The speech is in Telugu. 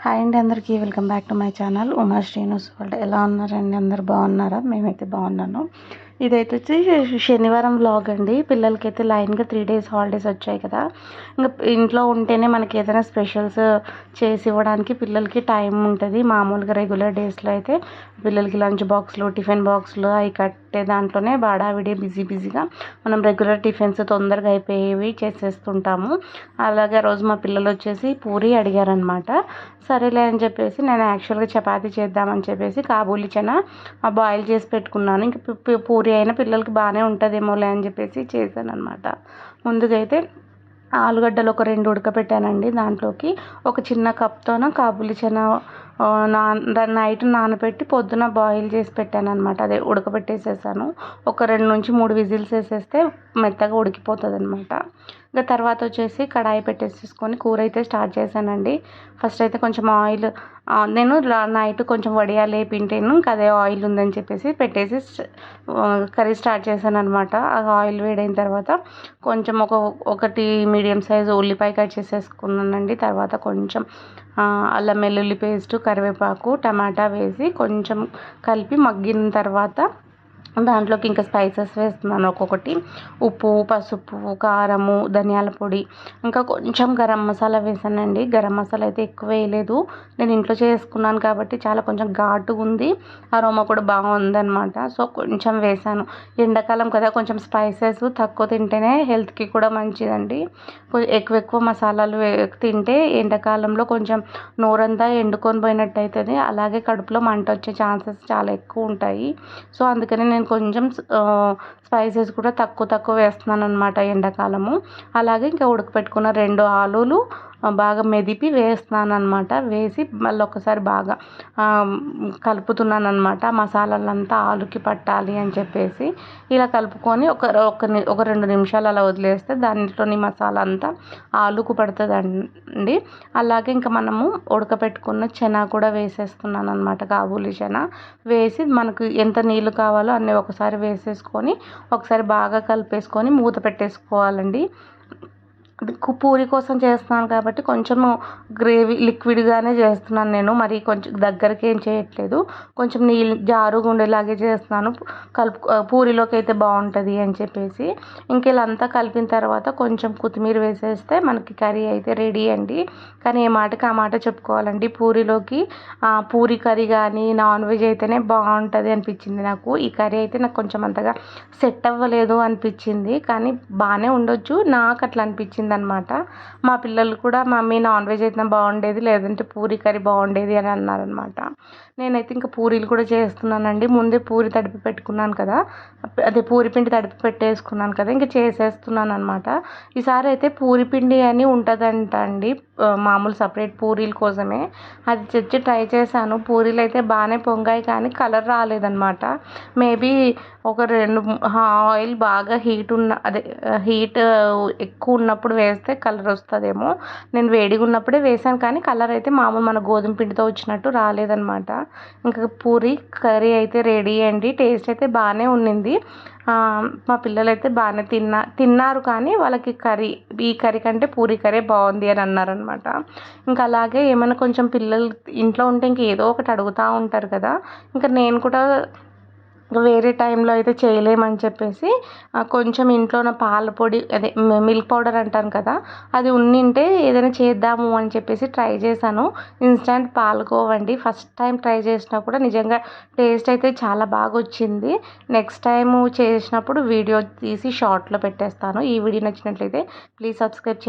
హాయ్ అండి అందరికీ welcome back to my channel Uma Srinivas వాళ్ళు ఎలా ఉన్నారండి? అందరు బాగున్నారా? మేమైతే బాగున్నాను. ఇదైతే వచ్చి శనివారం వ్లాగ్ అండి. పిల్లలకైతే లైన్గా త్రీ డేస్ హాలిడేస్ వచ్చాయి కదా. ఇంకా ఇంట్లో ఉంటేనే మనకి ఏదైనా స్పెషల్స్ చేసి ఇవ్వడానికి పిల్లలకి టైం ఉంటుంది. మామూలుగా రెగ్యులర్ డేస్లో అయితే పిల్లలకి లంచ్ బాక్స్లు టిఫిన్ బాక్స్లు అవి కట్టే దాంట్లోనే బాడావిడి బిజీ బిజీగా మనం రెగ్యులర్ టిఫిన్స్ తొందరగా అయిపోయేవి చేసేస్తుంటాము. అలాగే రోజు మా పిల్లలు వచ్చేసి పూరి అడిగారనమాట. సరేలే అని చెప్పేసి నేను యాక్చువల్గా చపాతీ చేద్దామని చెప్పేసి కాబూలి చెన బాయిల్ చేసి పెట్టుకున్నాను. ఇంక పూరి అయినా పిల్లలకి బాగానే ఉంటుందేమోలే అని చెప్పేసి చేశాను అనమాట ముందుగా అయితే ఆలుగడ్డలు ఒక రెండు ఉడకపెట్టానండి దాంట్లోకి. ఒక చిన్న కప్తోన కాబులి చెన నా నైట్ నానబెట్టి పొద్దున బాయిల్ చేసి పెట్టాను అనమాట అదే ఉడకబెట్టేసేసాను ఒక రెండు నుంచి మూడు విజిల్స్ వేసేస్తే మెత్తగా ఉడికిపోతుంది అనమాట ఇంకా తర్వాత వచ్చేసి కడాయి పెట్టేసేసుకొని కూర అయితే స్టార్ట్ చేశానండి. ఫస్ట్ అయితే కొంచెం ఆయిల్ నేను నైట్ కొంచెం వడియాలు వేపింటాను ఇంకా అదే ఆయిల్ ఉందని చెప్పేసి పెట్టేసి కర్రీ స్టార్ట్ చేశాను అనమాట ఆ ఆయిల్ వేడైన తర్వాత కొంచెం ఒక ఒకటి మీడియం సైజు ఉల్లిపాయ కట్ చేసేసుకున్నానండి. తర్వాత కొంచెం అల్లం వెల్లుల్లి పేస్ట్ కరివేపాకు టమాటా వేసి కొంచెం కలిపి మగ్గిన తర్వాత దాంట్లోకి ఇంకా స్పైసెస్ వేస్తున్నాను ఒక్కొక్కటి. ఉప్పు పసుపు కారము ధనియాల పొడి. ఇంకా కొంచెం గరం మసాలా వేసానండి. గరం మసాలా అయితే ఎక్కువ వేయలేదు. నేను ఇంట్లో చేసుకున్నాను కాబట్టి చాలా కొంచెం ఘాటుగా ఉంది. అరోమా కూడా బాగుందనమాట సో కొంచెం వేసాను. ఎండాకాలం కదా కొంచెం స్పైసెస్ తక్కువ తింటేనే హెల్త్కి కూడా మంచిదండి. ఎక్కువ ఎక్కువ మసాలాలు తింటే ఎండాకాలంలో కొంచెం నోరంతా ఎండుకొని పోయినట్టు అవుతుంది అలాగే కడుపులో మంట వచ్చే ఛాన్సెస్ చాలా ఎక్కువ ఉంటాయి. సో అందుకని నేను కొంచెం స్పైసెస్ కూడా తక్కువ తక్కువ వేస్తున్నాను అనమాట ఎండాకాలము. అలాగే ఇంకా ఉడకపెట్టుకున్న రెండు ఆలూలు బాగా మెదిపి వేస్తున్నాను అనమాట వేసి మళ్ళీ ఒకసారి బాగా కలుపుతున్నాను అనమాట మసాలాలంతా ఆలుకి పట్టాలి అని చెప్పేసి ఇలా కలుపుకొని ఒక ఒక ఒక రెండు నిమిషాలు అలా వదిలేస్తే దాంట్లోని మసాలా అంతా ఆలుకు పడుతుందండి. అలాగే ఇంకా మనము ఉడకపెట్టుకున్న చెనా కూడా వేసేస్తున్నాను అనమాట కాబూలి చెనా వేసి మనకు ఎంత నీళ్ళు కావాలో అన్నీ ఒకసారి వేసేసుకొని ఒకసారి బాగా కలిపేసుకొని మూత పెట్టేసుకోవాలండి. పూరి కోసం చేస్తున్నాను కాబట్టి కొంచెము గ్రేవీ లిక్విడ్గానే చేస్తున్నాను నేను. మరి కొంచెం దగ్గరికి ఏం చేయట్లేదు. కొంచెం నీళ్ళు జారుగా ఉండేలాగే చేస్తున్నాను. కలుపు పూరిలోకి అయితే బాగుంటుంది అని చెప్పేసి. ఇంక ఇలా అంతా కలిపిన తర్వాత కొంచెం కొత్తిమీర వేసేస్తే మనకి కర్రీ అయితే రెడీ అండి. కానీ ఏ మాటకి ఆ మాట చెప్పుకోవాలండి. పూరిలోకి పూరి కర్రీ కానీ నాన్ వెజ్ అయితేనే బాగుంటుంది అనిపించింది నాకు. ఈ కర్రీ అయితే నాకు కొంచెం అంతగా సెట్ అవ్వలేదు అనిపించింది. కానీ బాగానే ఉండొచ్చు. నాకు అట్లా అనిపించింది. అనమాట మా పిల్లలు కూడా మమ్మీ నాన్ వెజ్ అయితే బాగుండేది లేదంటే పూరి కర్రీ బాగుండేది అని అన్నారనమాట. నేనైతే ఇంకా పూరీలు కూడా చేస్తున్నానండి. ముందే పూరి తడిపి పెట్టుకున్నాను కదా అదే పూరి పిండి తడిపి పెట్టేసుకున్నాను కదా ఇంకా చేసేస్తున్నాను అనమాట ఈసారి అయితే పూరి పిండి అని ఉంటుందంట అండి మామూలు సపరేట్ పూరీల కోసమే. అది తెచ్చి ట్రై చేశాను. పూరీలు అయితే బాగానే పొంగాయి కానీ కలర్ రాలేదన్నమాట. మేబీ ఒక రెండు ఆయిల్ బాగా హీట్ ఉన్న అదే హీట్ ఎక్కువ ఉన్నప్పుడు వేస్తే కలర్ వస్తుందేమో. నేను వేడిగా ఉన్నప్పుడే వేసాను కానీ కలర్ అయితే మామూలు మన గోధుమ పిండితో వచ్చినట్టు రాలేదన్నమాట. ఇంకా పూరి కర్రీ అయితే రెడీ అండి. టేస్ట్ అయితే బాగానే ఉన్నింది. మా పిల్లలు అయితే బాగానే తిన్నా తిన్నారు కానీ వాళ్ళకి కర్రీ ఈ కర్రీ కంటే పూరి కర్రీ బాగుంది అని అన్నారనమాట ఇంకా అలాగే ఏమైనా కొంచెం పిల్లలు ఇంట్లో ఉంటే ఇంక ఏదో ఒకటి అడుగుతూ ఉంటారు కదా. ఇంకా నేను కూడా వేరే టైంలో అయితే చేయలేమని చెప్పేసి కొంచెం ఇంట్లోన పాల పొడి అదే మిల్క్ పౌడర్ అంటాను కదా అది ఉన్నింటే ఏదైనా చేద్దాము అని చెప్పేసి ట్రై చేశాను. ఇన్స్టంట్ పాలకోవండి ఫస్ట్ టైం ట్రై చేసినా కూడా నిజంగా టేస్ట్ అయితే చాలా బాగా వచ్చింది. నెక్స్ట్ టైం చేసినప్పుడు వీడియో తీసి షార్ట్లో పెట్టేస్తాను. ఈ వీడియో నచ్చినట్లయితే ప్లీజ్ సబ్స్క్రైబ్ చే